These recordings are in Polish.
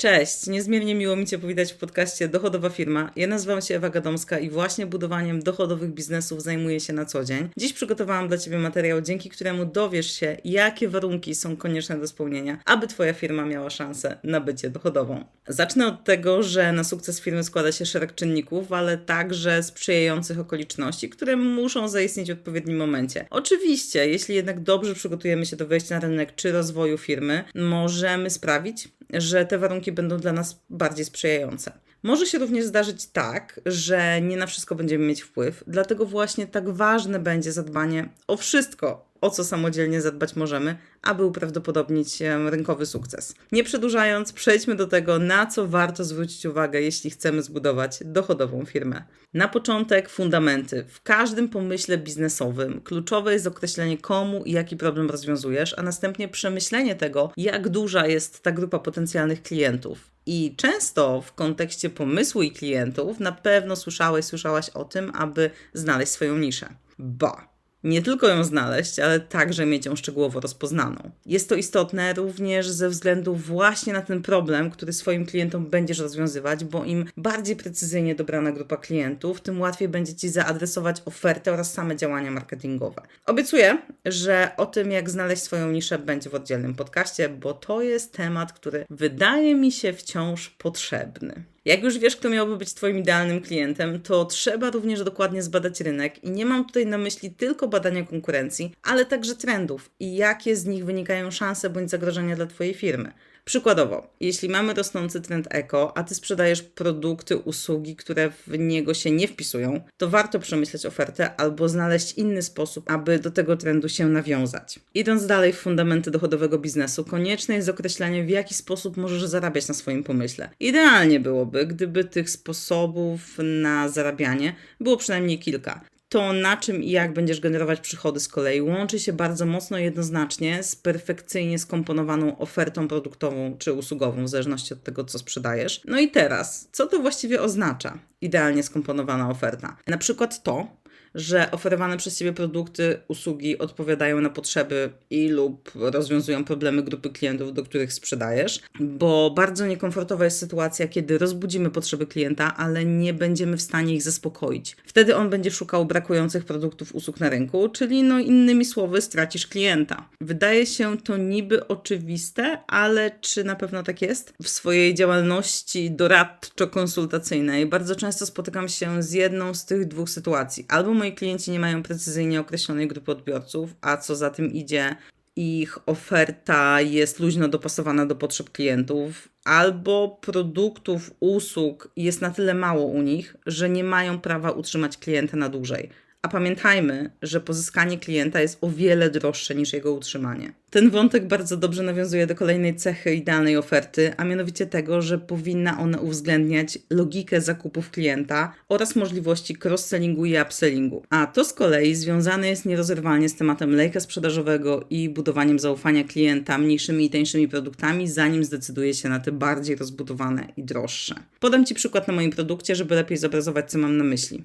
Cześć, niezmiernie miło mi Cię powitać w podcaście Dochodowa Firma. Ja nazywam się Ewa Gadomska i właśnie budowaniem dochodowych biznesów zajmuję się na co dzień. Dziś przygotowałam dla Ciebie materiał, dzięki któremu dowiesz się, jakie warunki są konieczne do spełnienia, aby Twoja firma miała szansę na bycie dochodową. Zacznę od tego, że na sukces firmy składa się szereg czynników, ale także sprzyjających okoliczności, które muszą zaistnieć w odpowiednim momencie. Oczywiście, jeśli jednak dobrze przygotujemy się do wejścia na rynek czy rozwoju firmy, możemy sprawić, że te warunki będą dla nas bardziej sprzyjające. Może się również zdarzyć tak, że nie na wszystko będziemy mieć wpływ, dlatego właśnie tak ważne będzie zadbanie o wszystko, o co samodzielnie zadbać możemy, aby uprawdopodobnić rynkowy sukces. Nie przedłużając, przejdźmy do tego, na co warto zwrócić uwagę, jeśli chcemy zbudować dochodową firmę. Na początek fundamenty. W każdym pomyśle biznesowym kluczowe jest określenie komu i jaki problem rozwiązujesz, a następnie przemyślenie tego, jak duża jest ta grupa potencjalnych klientów. I często w kontekście pomysłu i klientów na pewno słyszałeś, słyszałaś o tym, aby znaleźć swoją niszę. Ba! Nie tylko ją znaleźć, ale także mieć ją szczegółowo rozpoznaną. Jest to istotne również ze względu właśnie na ten problem, który swoim klientom będziesz rozwiązywać, bo im bardziej precyzyjnie dobrana grupa klientów, tym łatwiej będzie Ci zaadresować ofertę oraz same działania marketingowe. Obiecuję, że o tym, jak znaleźć swoją niszę, będzie w oddzielnym podcaście, bo to jest temat, który wydaje mi się wciąż potrzebny. Jak już wiesz, kto miałby być Twoim idealnym klientem, to trzeba również dokładnie zbadać rynek i nie mam tutaj na myśli tylko badania konkurencji, ale także trendów i jakie z nich wynikają szanse bądź zagrożenia dla Twojej firmy. Przykładowo, jeśli mamy rosnący trend eko, a ty sprzedajesz produkty, usługi, które w niego się nie wpisują, to warto przemyśleć ofertę albo znaleźć inny sposób, aby do tego trendu się nawiązać. Idąc dalej w fundamenty dochodowego biznesu, konieczne jest określenie, w jaki sposób możesz zarabiać na swoim pomyśle. Idealnie byłoby, gdyby tych sposobów na zarabianie było przynajmniej kilka to na czym i jak będziesz generować przychody z kolei łączy się bardzo mocno jednoznacznie z perfekcyjnie skomponowaną ofertą produktową czy usługową, w zależności od tego, co sprzedajesz. No i teraz, co to właściwie oznacza? Idealnie skomponowana oferta. Na przykład to, że oferowane przez Ciebie produkty, usługi odpowiadają na potrzeby i lub rozwiązują problemy grupy klientów, do których sprzedajesz, bo bardzo niekomfortowa jest sytuacja, kiedy rozbudzimy potrzeby klienta, ale nie będziemy w stanie ich zaspokoić. Wtedy on będzie szukał brakujących produktów, usług na rynku, czyli no innymi słowy stracisz klienta. Wydaje się to niby oczywiste, ale czy na pewno tak jest? W swojej działalności doradczo-konsultacyjnej bardzo często spotykam się z jedną z tych dwóch sytuacji. Albo moi klienci nie mają precyzyjnie określonej grupy odbiorców, a co za tym idzie, ich oferta jest luźno dopasowana do potrzeb klientów, albo produktów, usług jest na tyle mało u nich, że nie mają prawa utrzymać klienta na dłużej. A pamiętajmy, że pozyskanie klienta jest o wiele droższe niż jego utrzymanie. Ten wątek bardzo dobrze nawiązuje do kolejnej cechy idealnej oferty, a mianowicie tego, że powinna ona uwzględniać logikę zakupów klienta oraz możliwości cross-sellingu i upsellingu. A to z kolei związane jest nierozerwalnie z tematem lejka sprzedażowego i budowaniem zaufania klienta mniejszymi i tańszymi produktami, zanim zdecyduje się na te bardziej rozbudowane i droższe. Podam Ci przykład na moim produkcie, żeby lepiej zobrazować, co mam na myśli.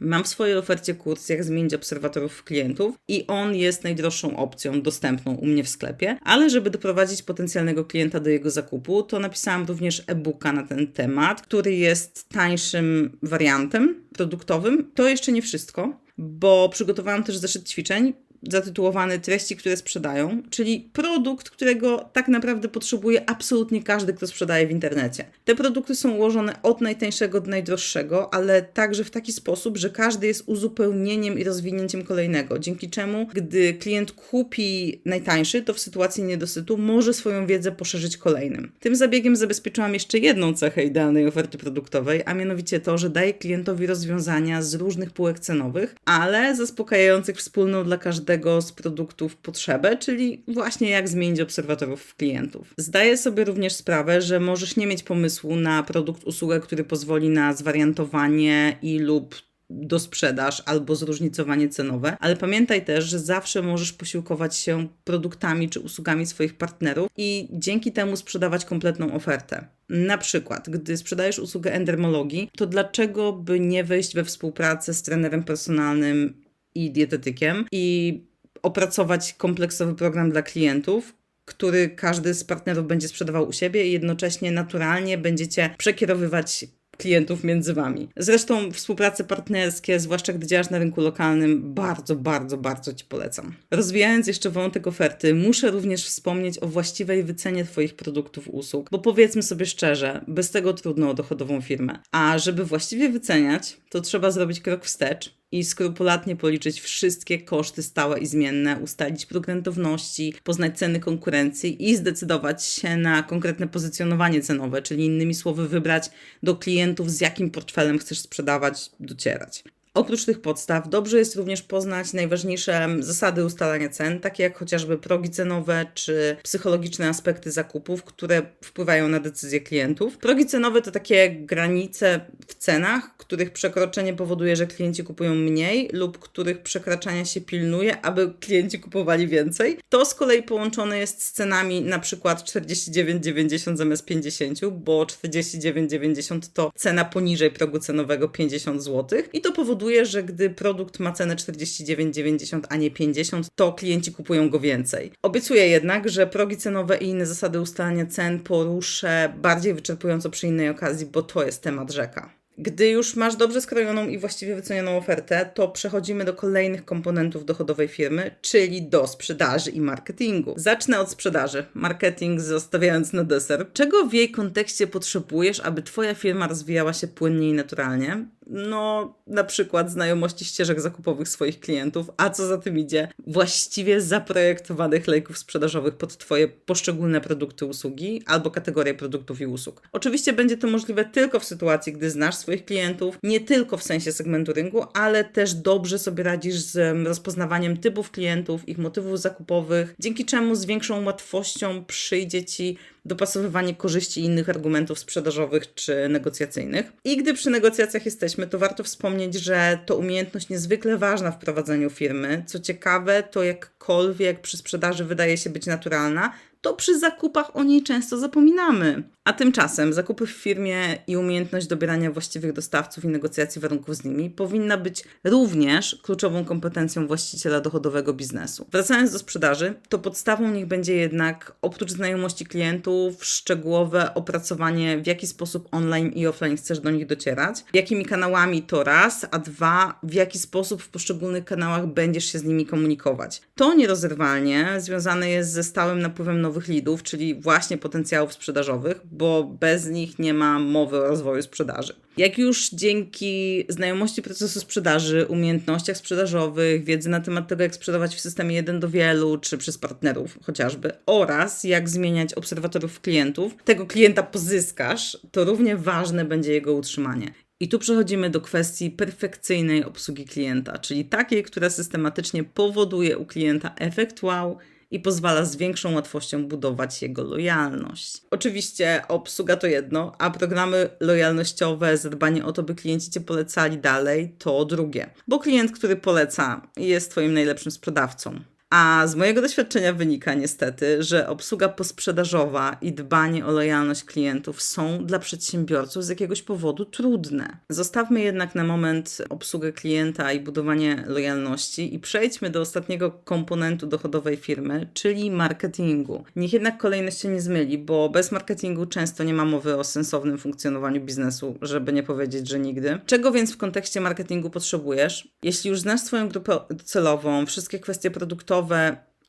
Mam w swojej ofercie kurs, jak zmienić obserwatorów klientów i on jest najdroższą opcją dostępną u mnie w sklepie, ale żeby doprowadzić potencjalnego klienta do jego zakupu, to napisałam również e-booka na ten temat, który jest tańszym wariantem produktowym. To jeszcze nie wszystko, bo przygotowałam też zeszyt ćwiczeń zatytułowany Treści, które sprzedają, czyli produkt, którego tak naprawdę potrzebuje absolutnie każdy, kto sprzedaje w internecie. Te produkty są ułożone od najtańszego do najdroższego, ale także w taki sposób, że każdy jest uzupełnieniem i rozwinięciem kolejnego, dzięki czemu, gdy klient kupi najtańszy, to w sytuacji niedosytu może swoją wiedzę poszerzyć kolejnym. Tym zabiegiem zabezpieczyłam jeszcze jedną cechę idealnej oferty produktowej, a mianowicie to, że daje klientowi rozwiązania z różnych półek cenowych, ale zaspokajających wspólną dla każdego z produktów potrzebę, czyli właśnie jak zmienić obserwatorów klientów. Zdaję sobie również sprawę, że możesz nie mieć pomysłu na produkt, usługę, który pozwoli na zwariantowanie i lub dosprzedaż albo zróżnicowanie cenowe, ale pamiętaj też, że zawsze możesz posiłkować się produktami czy usługami swoich partnerów i dzięki temu sprzedawać kompletną ofertę. Na przykład, gdy sprzedajesz usługę endermologii, to dlaczego by nie wejść we współpracę z trenerem personalnym i dietetykiem i opracować kompleksowy program dla klientów, który każdy z partnerów będzie sprzedawał u siebie i jednocześnie naturalnie będziecie przekierowywać klientów między wami. Zresztą współprace partnerskie, zwłaszcza gdy działasz na rynku lokalnym, bardzo, bardzo, bardzo Ci polecam. Rozwijając jeszcze wątek oferty, muszę również wspomnieć o właściwej wycenie Twoich produktów, usług, bo powiedzmy sobie szczerze, bez tego trudno o dochodową firmę. A żeby właściwie wyceniać, to trzeba zrobić krok wstecz i skrupulatnie policzyć wszystkie koszty stałe i zmienne, ustalić próg rentowności, poznać ceny konkurencji i zdecydować się na konkretne pozycjonowanie cenowe, czyli innymi słowy wybrać do klientów z jakim portfelem chcesz sprzedawać, docierać. Oprócz tych podstaw, dobrze jest również poznać najważniejsze zasady ustalania cen, takie jak chociażby progi cenowe czy psychologiczne aspekty zakupów, które wpływają na decyzje klientów. Progi cenowe to takie granice w cenach, których przekroczenie powoduje, że klienci kupują mniej lub których przekraczania się pilnuje, aby klienci kupowali więcej. To z kolei połączone jest z cenami na przykład 49,90 zamiast 50, bo 49,90 to cena poniżej progu cenowego 50 zł i to powoduje, powoduje, że gdy produkt ma cenę 49,90, a nie 50, to klienci kupują go więcej. Obiecuję jednak, że progi cenowe i inne zasady ustalania cen poruszę bardziej wyczerpująco przy innej okazji, bo to jest temat rzeka. Gdy już masz dobrze skrojoną i właściwie wycenioną ofertę, to przechodzimy do kolejnych komponentów dochodowej firmy, czyli do sprzedaży i marketingu. Zacznę od sprzedaży. Marketing zostawiając na deser. Czego w jej kontekście potrzebujesz, aby Twoja firma rozwijała się płynnie i naturalnie? No, na przykład znajomości ścieżek zakupowych swoich klientów, a co za tym idzie, właściwie zaprojektowanych lejków sprzedażowych pod Twoje poszczególne produkty, usługi albo kategorie produktów i usług. Oczywiście będzie to możliwe tylko w sytuacji, gdy znasz swoich klientów, nie tylko w sensie segmentu rynku, ale też dobrze sobie radzisz z rozpoznawaniem typów klientów, ich motywów zakupowych, dzięki czemu z większą łatwością przyjdzie Ci dopasowywanie korzyści innych argumentów sprzedażowych czy negocjacyjnych. I gdy przy negocjacjach jesteśmy, to warto wspomnieć, że to umiejętność niezwykle ważna w prowadzeniu firmy. Co ciekawe, to jakkolwiek przy sprzedaży wydaje się być naturalna, to przy zakupach o niej często zapominamy. A tymczasem zakupy w firmie i umiejętność dobierania właściwych dostawców i negocjacji warunków z nimi powinna być również kluczową kompetencją właściciela dochodowego biznesu. Wracając do sprzedaży, to podstawą niech będzie jednak oprócz znajomości klientów szczegółowe opracowanie, w jaki sposób online i offline chcesz do nich docierać, jakimi kanałami to raz, a dwa, w jaki sposób w poszczególnych kanałach będziesz się z nimi komunikować. To nierozerwalnie związane jest ze stałym napływem nowych lidów, czyli właśnie potencjałów sprzedażowych, bo bez nich nie ma mowy o rozwoju sprzedaży. Jak już dzięki znajomości procesu sprzedaży, umiejętnościach sprzedażowych, wiedzy na temat tego, jak sprzedawać w systemie jeden do wielu, czy przez partnerów chociażby, oraz jak zmieniać obserwatorów klientów, tego klienta pozyskasz, to równie ważne będzie jego utrzymanie. I tu przechodzimy do kwestii perfekcyjnej obsługi klienta, czyli takiej, która systematycznie powoduje u klienta efekt wow i pozwala z większą łatwością budować jego lojalność. Oczywiście obsługa to jedno, a programy lojalnościowe, zadbanie o to, by klienci cię polecali dalej, to drugie. Bo klient, który poleca, jest Twoim najlepszym sprzedawcą. A z mojego doświadczenia wynika niestety, że obsługa posprzedażowa i dbanie o lojalność klientów są dla przedsiębiorców z jakiegoś powodu trudne. Zostawmy jednak na moment obsługę klienta i budowanie lojalności i przejdźmy do ostatniego komponentu dochodowej firmy, czyli marketingu. Niech jednak kolejność się nie zmyli, bo bez marketingu często nie ma mowy o sensownym funkcjonowaniu biznesu, żeby nie powiedzieć, że nigdy. Czego więc w kontekście marketingu potrzebujesz? Jeśli już znasz swoją grupę celową, wszystkie kwestie produktowe,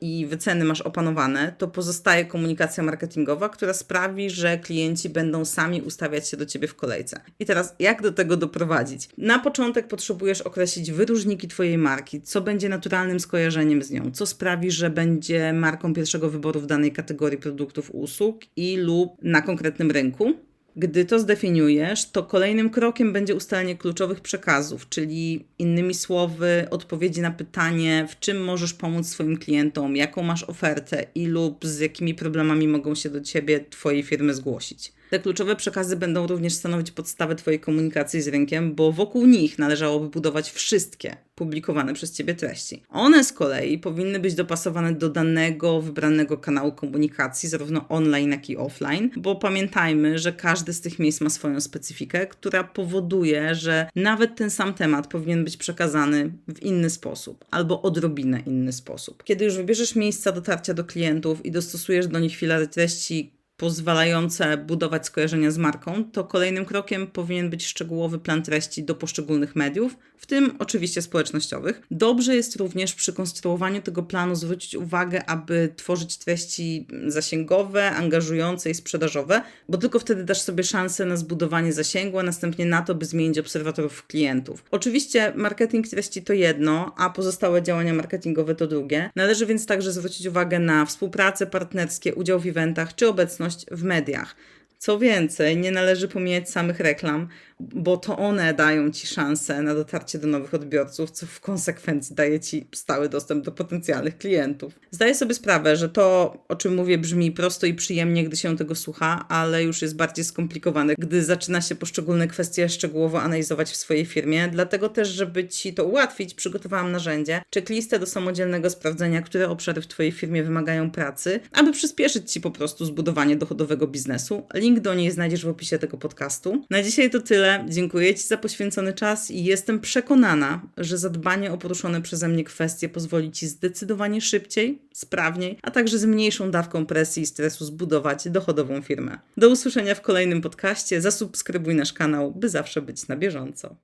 i wyceny masz opanowane, to pozostaje komunikacja marketingowa, która sprawi, że klienci będą sami ustawiać się do ciebie w kolejce. I teraz, jak do tego doprowadzić? Na początek potrzebujesz określić wyróżniki Twojej marki, co będzie naturalnym skojarzeniem z nią, co sprawi, że będzie marką pierwszego wyboru w danej kategorii produktów, usług i lub na konkretnym rynku. Gdy to zdefiniujesz, to kolejnym krokiem będzie ustalenie kluczowych przekazów, czyli innymi słowy, odpowiedzi na pytanie, w czym możesz pomóc swoim klientom, jaką masz ofertę i lub z jakimi problemami mogą się do ciebie, twojej firmy zgłosić. Te kluczowe przekazy będą również stanowić podstawę Twojej komunikacji z rynkiem, bo wokół nich należałoby budować wszystkie publikowane przez Ciebie treści. One z kolei powinny być dopasowane do danego, wybranego kanału komunikacji, zarówno online, jak i offline, bo pamiętajmy, że każdy z tych miejsc ma swoją specyfikę, która powoduje, że nawet ten sam temat powinien być przekazany w inny sposób albo odrobinę inny sposób. Kiedy już wybierzesz miejsca dotarcia do klientów i dostosujesz do nich filary treści, pozwalające budować skojarzenia z marką, to kolejnym krokiem powinien być szczegółowy plan treści do poszczególnych mediów, w tym oczywiście społecznościowych. Dobrze jest również przy konstruowaniu tego planu zwrócić uwagę, aby tworzyć treści zasięgowe, angażujące i sprzedażowe, bo tylko wtedy dasz sobie szansę na zbudowanie zasięgu, a następnie na to, by zmienić obserwatorów klientów. Oczywiście marketing treści to jedno, a pozostałe działania marketingowe to drugie. Należy więc także zwrócić uwagę na współpracę partnerskie, udział w eventach czy obecność w mediach. Co więcej, nie należy pomijać samych reklam, bo to one dają ci szansę na dotarcie do nowych odbiorców, co w konsekwencji daje ci stały dostęp do potencjalnych klientów. Zdaję sobie sprawę, że to, o czym mówię, brzmi prosto i przyjemnie, gdy się tego słucha, ale już jest bardziej skomplikowane, gdy zaczyna się poszczególne kwestie szczegółowo analizować w swojej firmie. Dlatego też, żeby ci to ułatwić, przygotowałam narzędzie, checklistę do samodzielnego sprawdzenia, które obszary w twojej firmie wymagają pracy, aby przyspieszyć ci po prostu zbudowanie dochodowego biznesu. Link do niej znajdziesz w opisie tego podcastu. Na dzisiaj to tyle. Dziękuję Ci za poświęcony czas i jestem przekonana, że zadbanie o poruszone przeze mnie kwestie pozwoli Ci zdecydowanie szybciej, sprawniej, a także z mniejszą dawką presji i stresu zbudować dochodową firmę. Do usłyszenia w kolejnym podcaście. Zasubskrybuj nasz kanał, by zawsze być na bieżąco.